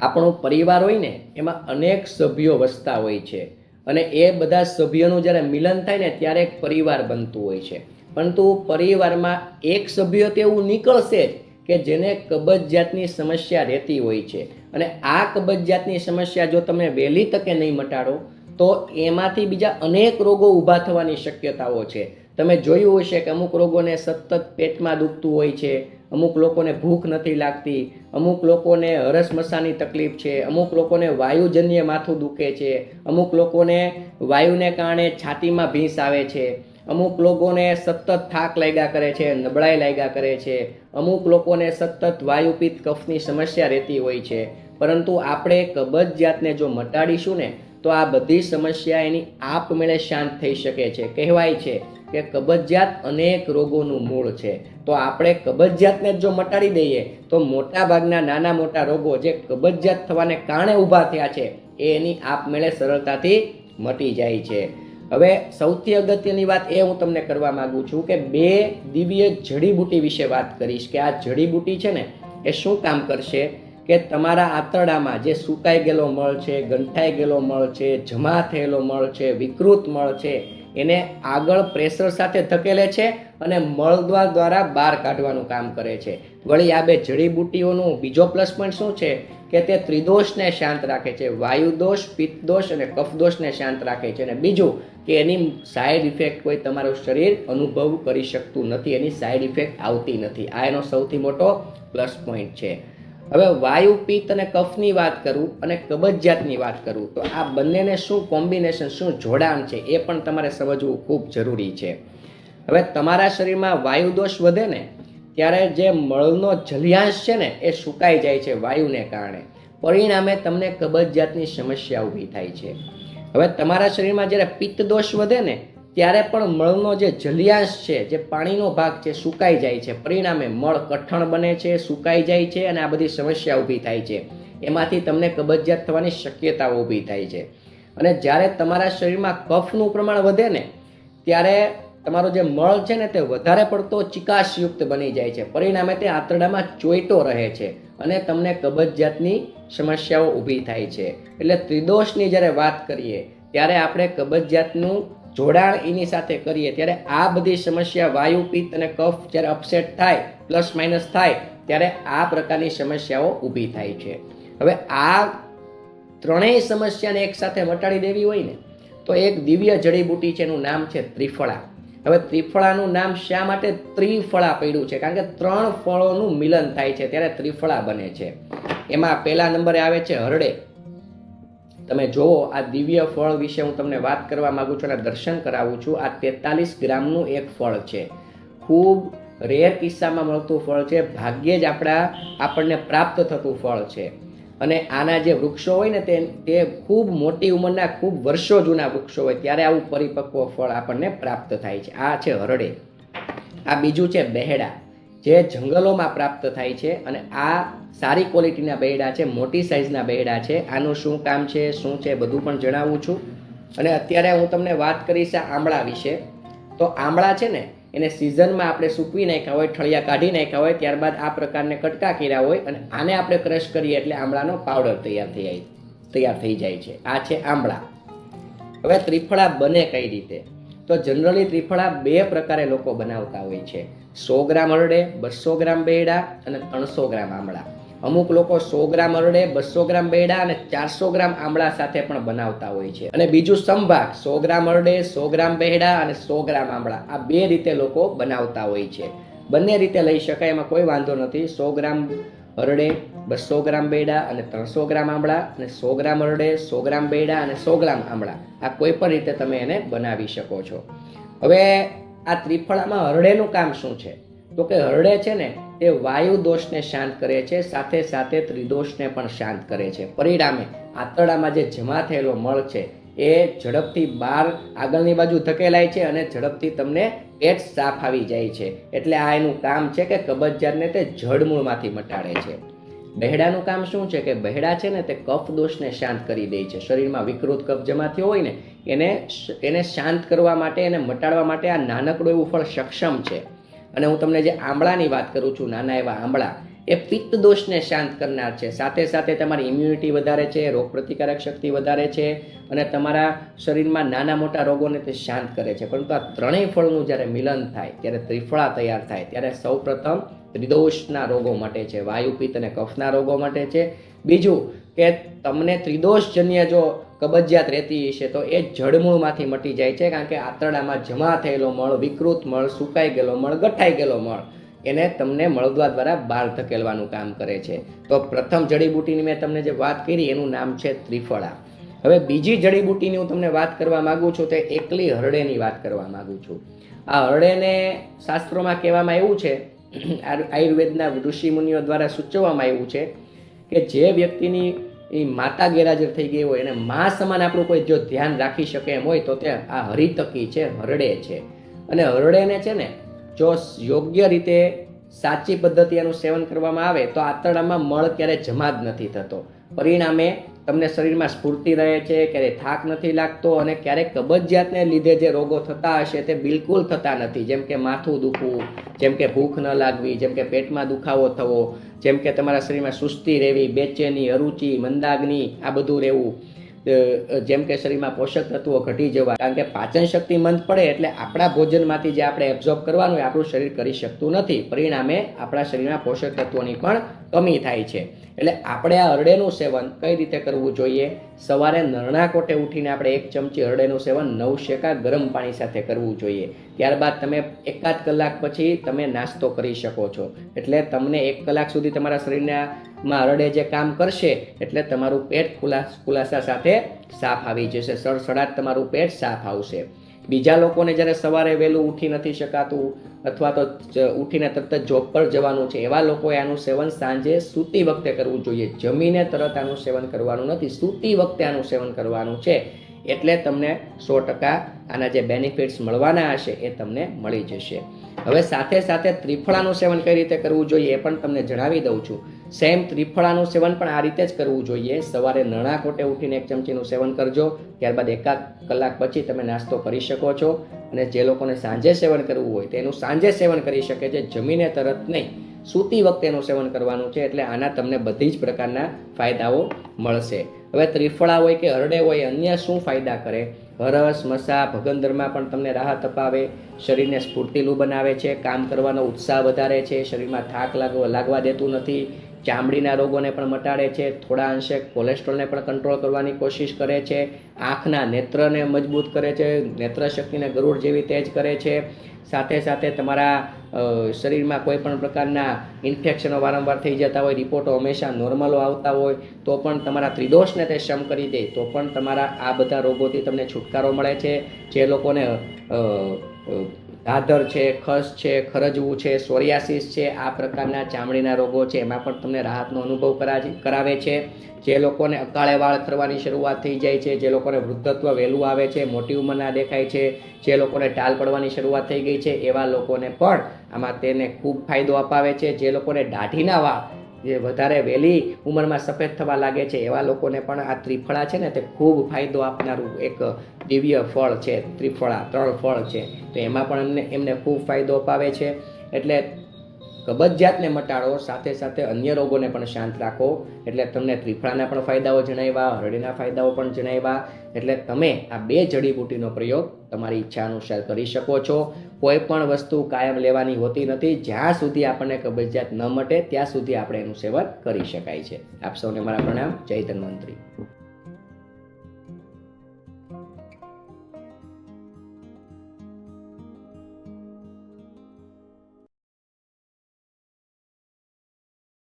આપણો પરિવાર હોય ને, એમાં અનેક સભ્યો વસતા હોય છે. અને એ બધા સભ્યોનું જ્યારે મિલન થાય ને, ત્યારે એક પરિવાર બનતું હોય છે. પરંતુ પરિવારમાં એક સભ્ય તો એવું નીકળશે જ કે જેને કબજિયાતની સમસ્યા રહેતી હોય છે. અને આ કબજિયાતની સમસ્યા જો તમે વહેલી તકે નહીં મટાડો, તો એમાંથી બીજા અનેક રોગો ઊભા થવાની શક્યતાઓ છે. તમે જોયું હશે કે અમુક રોગોને સતત પેટમાં દુખતું હોય છે અમુક લોકોને ભૂખ નથી લાગતી, અમુક લોકોને હરસમસાની તકલીફ છે, અમુક લોકોને વાયુજન્ય માથું દુખે છે, અમુક લોકોને વાયુને કારણે છાતીમાં ભીંસ આવે છે, અમુક લોકોને સતત થાક લાગ્યા કરે છે, નબળાઈ લાગ્યા કરે છે, અમુક લોકોને સતત વાયુપિત કફની સમસ્યા રહેતી હોય છે. પરંતુ આપણે કબજિયાતને જો મટાડીશું ને, તો આ બધી સમસ્યા એની આપમેળે શાંત થઈ શકે છે. કહેવાય છે કે કબજિયાત અનેક રોગોનું મૂળ છે. તો આપણે કબજિયાતને જ મટાડી દઈએ, તો મોટા ભાગના નાના મોટા રોગો જે કબજિયાત થવાને કારણે ઊભા થયા છે, એ એની આપમેળે સરળતાથી મટી જાય છે. હવે સૌથી અગત્યની વાત એ હું તમને કરવા માંગુ છું કે બે દિવ્ય જડીબુટી વિશે વાત કરીશ કે આ જડીબુટી છે ને, એ શું કામ કરશે? કે તમારા આંતરડામાં જે સુકાઈ ગયેલો મળ છે, ગંઠાઈ ગયેલો મળ છે, જમા થયેલો મળ છે, વિકૃત મળ છે એને આગળ પ્રેશર સાથે ધકેલે છે અને મળદ્વાર દ્વારા બહાર કાઢવાનું કામ કરે છે. વળી આ બે જડીબુટીઓનું બીજો પ્લસ પોઈન્ટ શું છે? કે તે ત્રિદોષને શાંત રાખે છે. વાયુદોષ પિત્તદોષ અને કફદોષને શાંત રાખે છે. અને બીજું કે એની સાઈડ ઇફેક્ટ કોઈ તમારું શરીર અનુભવ કરી શકતું નથી. એની સાઈડ ઇફેક્ટ આવતી નથી. આ એનો સૌથી મોટો પ્લસ પોઈન્ટ છે. હવે વાયુ, પિત્ત અને કફની વાત કરું અને કબજિયાતની વાત કરું, તો આ બંનેને શું કોમ્બિનેશન, શું જોડાણ છે એ પણ તમારે સમજવું ખૂબ જરૂરી છે. હવે તમારા શરીરમાં વાયુ દોષ વધે ને, ત્યારે જે મળનો જલિયાંશ છે ને, એ સુકાઈ જાય છે વાયુને કારણે. પરિણામે તમને કબજિયાતની સમસ્યા ઊભી થાય છે. હવે તમારા શરીરમાં જ્યારે પિત્ત દોષ વધે ને ત્યારે પણ મળનો જે જલિયાંશ છે, જે પાણીનો ભાગ છે, સુકાઈ જાય છે. પરિણામે મળ કઠણ બને છે, સુકાઈ જાય છે અને આ બધી સમસ્યા ઊભી થાય છે. એમાંથી તમને કબજિયાત થવાની શક્યતાઓ ઊભી થાય છે. અને જ્યારે તમારા શરીરમાં કફનું પ્રમાણ વધે ને, ત્યારે તમારો જે મળ છે ને તે વધારે પડતો ચિકાસયુક્ત બની જાય છે. પરિણામે તે આંતરડામાં ચોઈટો રહે છે અને તમને કબજિયાતની સમસ્યાઓ ઊભી થાય છે. એટલે ત્રિદોષની જ્યારે વાત કરીએ, ત્યારે આપણે કબજિયાતનું જોડાણ એની સાથે કરીએ. ત્યારે આ બધી સમસ્યા વાયુ, પિત્ત અને કફ જ્યારે અપસેટ થાય પ્લસ માઇનસ થાય, ત્યારે આ પ્રકારની સમસ્યાઓ ઊભી થાય છે. હવે આ ત્રણેય સમસ્યાને એકસાથે મટાડી દેવી હોય ને, તો એક દિવ્ય જડીબુટી છે, એનું નામ છે ત્રિફળા. હવે ત્રિફળાનું નામ શા માટે ત્રિફળા પડ્યું છે? કારણ કે ત્રણ ફળોનું મિલન થાય છે, ત્યારે ત્રિફળા બને છે. એમાં પહેલા નંબરે આવે છે હરડે. તમે જુઓ આ દિવ્ય ફળ વિશે હું તમને વાત કરવા માગું છું અને દર્શન કરાવું છું. આ તેતાલીસ ગ્રામનું એક ફળ છે. ખૂબ રેર કિસ્સામાં મળતું ફળ છે. ભાગ્યે જ આપણા, આપણને પ્રાપ્ત થતું ફળ છે. અને આના જે વૃક્ષો હોય ને તે તે ખૂબ મોટી ઉંમરના, ખૂબ વર્ષો જૂના વૃક્ષો હોય, ત્યારે આવું પરિપક્વ ફળ આપણને પ્રાપ્ત થાય છે. આ છે હરડે. આ બીજું છે બહેડા. જે જંગલોમાં પ્રાપ્ત થાય છે અને આ સારી ક્વોલિટીના બેડા છે, મોટી સાઇઝના બેડા છે. આનું શું કામ છે, શું છે બધું પણ જણાવું છું. અને અત્યારે હું તમને વાત કરીશ આ આંબળા વિશે. તો આંબળા છે ને, એને સિઝનમાં આપણે સૂકવી નાખ્યા હોય, ઠળિયા કાઢી નાખ્યા હોય, ત્યારબાદ આ પ્રકારને કટકા કર્યા હોય અને આને આપણે ક્રશ કરીએ એટલે આંબળાનો પાવડર તૈયાર થઈ જાય, તૈયાર થઈ જાય છે. આ છે આંબળા હવે ત્રિફળા બને કઈ રીતે? તો જનરલી ત્રિફળા બે પ્રકારે લોકો બનાવતા હોય છે. સો ગ્રામ અરડે, બસો ગ્રામ બેડા અને ત્રણસો ગ્રામ આમળા. અમુક લોકો સો ગ્રામ અરડે, બસો ગ્રામ બેડા અને ચારસો ગ્રામ આમળા સાથે પણ બનાવતા હોય છે. અને બીજું સંભાગ સો ગ્રામ અરડે, સો ગ્રામ બેડા અને સો ગ્રામ આમળા. આ બે રીતે લોકો બનાવતા હોય છે. બંને રીતે લઈ શકાય, એમાં કોઈ વાંધો નથી. સો ગ્રામ હરડે બસો ગ્રામ બેડા અને ત્રણસો ગ્રામ આમળા અને સો ગ્રામ હરડે સો ગ્રામ બેડા અને સો ગ્રામ આમળા આ કોઈ પણ રીતે તમે એને બનાવી શકો છો. હવે આ ત્રિફળામાં હરડેનું કામ શું છે? તો કે હરડે છે ને, તે વાયુ દોષને શાંત કરે છે, સાથે સાથે ત્રિદોષને પણ શાંત કરે છે. પરિણામે આંતરડામાં જે જમા થયેલો મળ છે એ ઝડપથી બહાર આગળની બાજુ ધકેલાય છે અને ઝડપથી તમને પેટ સાફ આવી જાય છે. એટલે આ એનું કામ છે કે કબજિયાતને તે જડમૂળમાંથી મટાડે છે. બહેડાનું કામ શું છે કે બહેડા છે ને તે કફ દોષને શાંત કરી દે છે. શરીરમાં વિકૃત કફ જમા થયો હોય ને, એને એને શાંત કરવા માટે એને મટાડવા માટે આ નાનકડું એવું ફળ સક્ષમ છે. અને હું તમને જે આંબળાની વાત કરું છું, નાના એવા આંબળા એ પિત્ત દોષને શાંત કરનાર છે. સાથે સાથે તમારી ઇમ્યુનિટી વધારે છે, રોગ પ્રતિકારક શક્તિ વધારે છે અને તમારા શરીરમાં નાના મોટા રોગોને તે શાંત કરે છે. પરંતુ આ ત્રણેય ફળનું જ્યારે મિલન થાય, ત્યારે ત્રિફળા તૈયાર થાય, ત્યારે સૌપ્રથમ ત્રિદોષના રોગો માટે છે. વાયુ, પિત્ત અને કફના રોગો માટે છે. બીજું કે તમને ત્રિદોષજન્ય જો કબજિયાત રહેતી હશે, તો એ જડમૂળમાંથી મટી જાય છે. કારણ કે આંતરડામાં જમા થયેલો મળ, વિકૃત મળ, સુકાઈ ગયેલો મળ, ગઠાઈ ગયેલો મળ એને તમને મળદવા દ્વારા બહાર ધકેલવાનું કામ કરે છે. તો પ્રથમ જડીબુટીની મેં તમને જે વાત કરી, એનું નામ છે ત્રિફળા. હવે બીજી જડીબુટીની હું તમને વાત કરવા માંગુ છું તે એકલી હરડેની વાત કરવા માંગુ છું. આ હરડેને શાસ્ત્રોમાં કહેવામાં એવું છે, આયુ- આયુર્વેદના ઋષિમુનિઓ દ્વારા સૂચવવામાં આવ્યું છે કે જે વ્યક્તિની એ માતા ગેરહાજર થઈ ગઈ હોય અને મા સમાન આપણું કોઈ જો ધ્યાન રાખી શકે એમ હોય, તો તે આ હરિતકી છે, હરડે છે. અને હરડેને છે ને જો યોગ્ય રીતે સાચી પદ્ધતિ એનું સેવન કરવામાં આવે, તો આંતરડામાં મળ ક્યારે જમા જ નથી થતો. પરિણામે તમને શરીરમાં સ્ફૂર્તિ રહે છે, ક્યારેય થાક નથી લાગતો અને ક્યારેક કબજિયાતને લીધે જે રોગો થતા હશે તે બિલકુલ થતા નથી. જેમ કે માથું દુખવું, જેમ કે ભૂખ ન લાગવી, જેમ કે પેટમાં દુખાવો થવો, જેમ કે તમારા શરીરમાં સુસ્તી રહેવી, બેચેની, અરુચિ, મંદાગ્નિ આ બધું રહેવું. જેમ કે શરીરમાં પોષક તત્વો ઘટી જવા, કારણ કે પાચન શક્તિ મંદ પડે એટલે આપણા ભોજનમાંથી જે આપણે એબ્ઝોર્બ કરવાનું હોય આપણું શરીર કરી શકતું નથી. પરિણામે આપણા શરીરમાં પોષક તત્વોની પણ કમી થાય છે. એટલે આપણે આ હરડેનું સેવન કઈ રીતે કરવું જોઈએ? સવારે નરણા કોટે ઉઠીને આપણે એક ચમચી હરડેનું સેવન નવ શેકા ગરમ પાણી સાથે કરવું જોઈએ. ત્યારબાદ તમે એકાદ કલાક પછી તમે નાસ્તો કરી શકો છો. એટલે તમને એક કલાક સુધી તમારા શરીરના માં હરડે જે કામ કરશે, એટલે તમારું પેટ ખુલાસ ખુલાસા સાથે સાફ આવી જશે. સડસડાટ તમારું પેટ સાફ આવશે. બીજા લોકોને જ્યારે સવારે વહેલું ઉઠી નથી શકાતું અથવા તો ઉઠીને તરત જ જોબ પર જવાનું છે, એવા લોકોએ આનું સેવન સાંજે સૂતી વખતે કરવું જોઈએ. જમીને તરત આનું સેવન કરવાનું નથી, સૂતી વખતે આનું સેવન કરવાનું છે. એટલે તમને સો ટકા આના જે બેનિફિટ્સ મળવાના હશે એ તમને મળી જશે. હવે સાથે સાથે ત્રિફળાનું સેવન કઈ રીતે કરવું જોઈએ એ પણ તમને જણાવી દઉં છું. સેમ ત્રિફળાનું સેવન પણ આ રીતે જ કરવું જોઈએ. સવારે નણા કોટે ઉઠીને એક ચમચીનું સેવન કરજો. ત્યારબાદ એકાદ કલાક પછી તમે નાસ્તો કરી શકો છો. અને જે લોકોને સાંજે સેવન કરવું હોય તેનું સાંજે સેવન કરી શકે છે, જમીને તરત નહીં. સૂતી વખતે એનું સેવન કરવાનું છે એટલે આના તમને બધી જ પ્રકારના ફાયદાઓ મળશે. હવે ત્રિફળા હોય કે હરડે હોય અન્ય શું ફાયદા કરે? હરસ, મસા, ભગંદરમાં પણ તમને રાહત અપાવે, શરીરને સ્ફૂર્તિલું બનાવે છે, કામ કરવાનો ઉત્સાહ વધારે છે, શરીરમાં થાક લાગવા લાગવા દેતું નથી. ચામડીના રોગોને પણ મટાડે છે, થોડા અંશે કોલેસ્ટ્રોલને પણ કંટ્રોલ કરવાની કોશિશ કરે છે, આંખના નેત્રને મજબૂત કરે છે નેત્ર શક્તિને ગરુડ જેવી તેજ કરે છે. સાથે સાથે તમારા શરીરમાં કોઈ પણ પ્રકારના ઇન્ફેક્શનો વારંવાર થઈ જતા હોય, રિપોર્ટો હંમેશા નોર્મલો આવતા હોય, તો પણ તમારા ત્રિદોષને તે શમ કરી દે, તો પણ તમારા આ બધા રોગોથી તમને છુટકારો મળે છે. જે લોકોને અ, છે ખસ છે ખરજવું છે સોરિયાસિસ છે આ પ્રકારના ચામડીના રોગો છે. એમાં પણ તમને રાહતનો અનુભવ કરાવે છે. જે લોકોને અકાળે વાળ થવાની શરૂઆત થઈ જાય છે જે લોકોને વૃદ્ધત્વ વહેલું આવે છે મોટી ઉંમરના દેખાય છે જે લોકોને ટાલ પડવાની શરૂઆત થઈ ગઈ છે એવા લોકોને પણ આમાં તેને ખૂબ ફાયદો અપાવે છે. જે લોકોને દાઢીના વાળ જે વધારે વહેલી ઉંમરમાં સફેદ થવા લાગે છે, એવા લોકોને પણ આ ત્રિફળા છે ને તે ખૂબ ફાયદો આપનારું એક દિવ્ય ફળ છે, ત્રિફળા, ત્રણ ફળ છે. તો એમાં પણ એમને એમને ખૂબ ફાયદો અપાવે છે. એટલે કબજિયાતને મટાડો, સાથે સાથે અન્ય રોગોને પણ શાંત રાખો. એટલે તમને ત્રિફળાના પણ ફાયદાઓ જણાવ્યા, હરડીના ફાયદાઓ પણ જણાવ્યા. એટલે તમે આ બે જડીબુટીનો પ્રયોગ તમારી ઈચ્છા અનુસાર કરી શકો છો. કોઈ પણ વસ્તુ કાયમ લેવાની હોતી નથી. જ્યાં સુધી આપણને કબજિયાત ન મટે, ત્યાં સુધી આપણે એનું સેવન કરી શકાય છે. આપ સૌને મારા પ્રણામ. જય ધન્વંતરી.